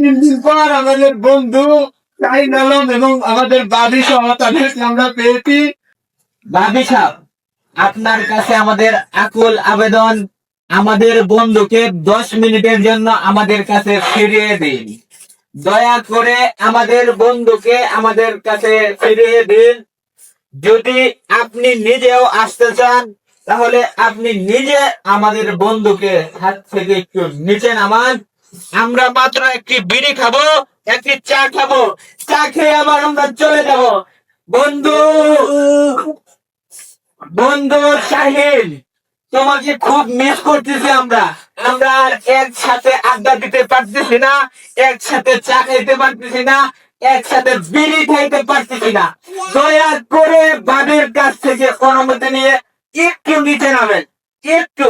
দিন পর আমাদের বন্ধু শাহিন আলম এবং আমাদের বাবি সহ আমরা পেয়েছি। ভাবি সাহেব, আপনার কাছে আমাদের আকুল আবেদন, আমাদের বন্ধুকে দশ মিনিটের জন্য আমাদের কাছে ফিরিয়ে দিন। দয়া করে আমাদের বন্ধুকে আমাদের কাছে ফিরিয়ে দিন। যদি আপনি নিজেও আসতে চান, তাহলে আপনি নিজে আমাদের বন্ধুকে হাত থেকে একটু নিচে নামান। আমরা মাত্র একটি বিড়ি খাব, একটি চা খাব, চা খেয়ে আবার আমরা চলে যাব। বন্ধু বন্ধু শাহিন তোমাকে খুব মিস করতেছি আমরা। আমরা আর একসাথে আড্ডা দিতে পারতেছি না, একসাথে চা খাইতে পারতেছি না, একসাথে বিড়ি খাইতে পারতেছি না। দয়া করে বাবির কাছ থেকে অনুমতি নিয়ে একটু নিচে নামেন। একটু।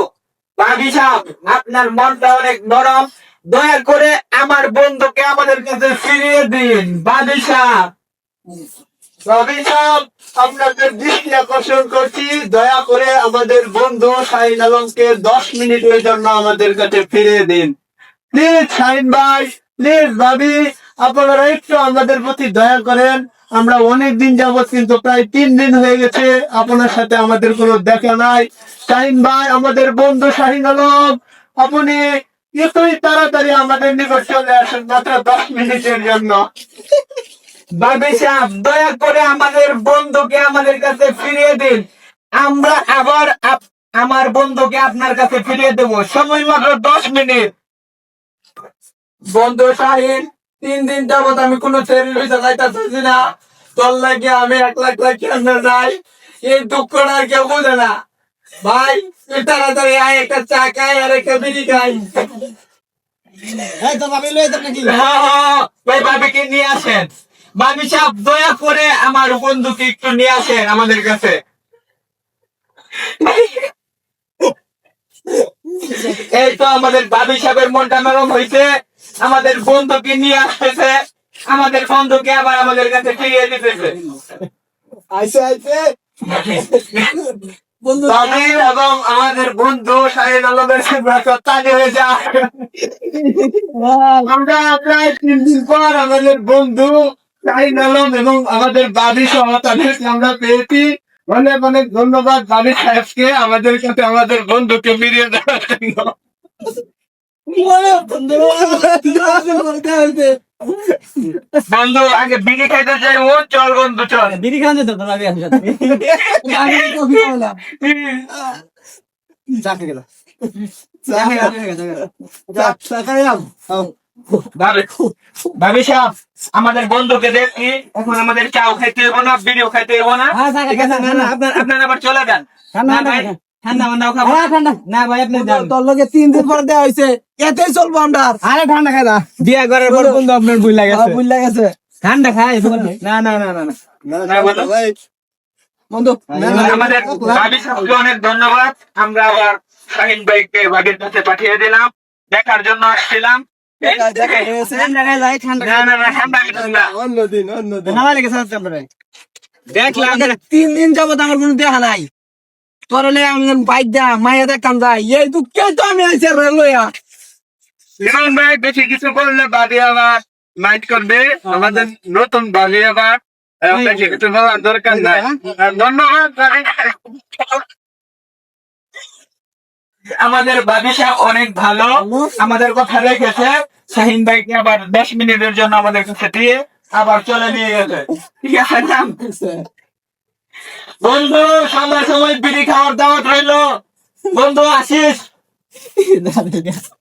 বাবি সাহেব, আপনার মনটা অনেক নরম। দয়া করে আমার বন্ধুকে আমাদের কাছে ফিরিয়ে দিন। বাবি দৃষ্টি আকর্ষণ করছি। দয়া করে আমাদের বন্ধু শাহিন আলমকে দশ আমাদের কাছে ফিরিয়ে দিন। প্লিজ শাহিন ভাই, প্লিজ ভাবি আপনারা একটু আমাদের প্রতি দয়া করেন। আমরা অনেক দিন যাবত কিন্তু প্রায় তিন দিন হয়ে গেছে, আপনার সাথে আমাদের কোনো দেখা নাই। শাহিন ভাই, আমাদের বন্ধু শাহিন আলম, আপনি এতই তাড়াতাড়ি আমাদের নিকট চলে আসেন মাত্র দশ মিনিটের জন্য। বাবি সাহেব, দয়া করে আমাদের বন্ধুকে আমাদের কাছে ফিরিয়ে দিন। আমরা আবার আমার বন্ধুকে আপনার কাছে ফিরিয়ে দেবো। সময় মাত্র দশ মিনিট। বন্ধু শাহিন, তিন দিন যাবত আমি কোনো ছেলে লইতে যাইতেছি না। তোর লাগে আমি এক লাখ লাখ যাই। এই দুঃখটা কেউ বোঝে না। ভাই তুই তাড়াতাড়ি আয় একটা চা খাই আর একটা বিড়ি খাই। হ্যাঁ হ্যাঁ আমার বন্ধুকে একটু নিয়ে আসেন আমাদের কাছে। এই তো আমাদের বাবি সাহেবের মনটা নরম হয়েছে। আমাদের বন্ধুকে নিয়ে আসতেছে। আমাদের বন্ধুকে আবার আমাদের কাছে ফিরিয়ে দিতেছে। আইসে আইসে। তাদের এবং আমাদের বন্ধু শাহিন আলমের হয়ে যায়। আমরা প্রায় তিন দিন পর আমাদের বন্ধু শাহিন আলম এবং আমাদের বাবি সহ তাদেরকে আমরা পেয়েছি। অনেক অনেক ধন্যবাদ বাবি সাহেবকে আমাদের কাছে আমাদের বন্ধুকে ফিরিয়ে দেওয়ার জন্য। বন্ধু আগে বিড়ি খাইতে চাই ও চল বন্ধু চল। বিড়ি খান যেত তোর আগে আমি গেল। আমাদের বন্ধুকে দেখি। এখন আমাদের চাও খাইতে হইব না বিড়িও খাইতে হইব না। হ্যাঁ আপনার আপনার আবার চলে যান। ঠান্ডা ঠান্ডা মান্ডাও খাব ঠান্ডা না ভাই আপনি তোর লগে তিন দিন পর দেওয়া হয়েছে এতেই চলবো আমরা। আরে ঠান্ডা খাই না বিয়া করার পর বন্ধু আপনার ভুল লাগে ভুল লাগেছে। ঠান্ডা খাই না না না না না। না, বন্ধু আমাদের অনেক ধন্যবাদ। আমরা আবার শাহিন ভাইকে বাগের কাছে পাঠিয়ে দিলাম। দেখার জন্য আসছিলাম। দেখলাম। তিন দিন যাবত আমার কোনো দেখা নাই। আমি বাইক দা মাইয়া দেখতাম যাই এই দুঃখে তো আমি আইসি ভাই বেশি কিছু বললে বাড়ি আবার মাইট করবে। আমাদের নতুন বাড়ি আবার বেশি কিছু বলার দরকার নাই। ধন্যবাদ আমাদের অনেক ভালো। আমাদের কথা রেখেছে। শাহিন ভাইকে আবার দশ মিনিটের জন্য আমাদের কাছে দিয়ে আবার চলে নিয়ে গেছে। ঠিক আছে না বন্ধু সন্ধ্যার সময় বিড়ি খাওয়ার দাওয়াত রইল। বন্ধু আসিস?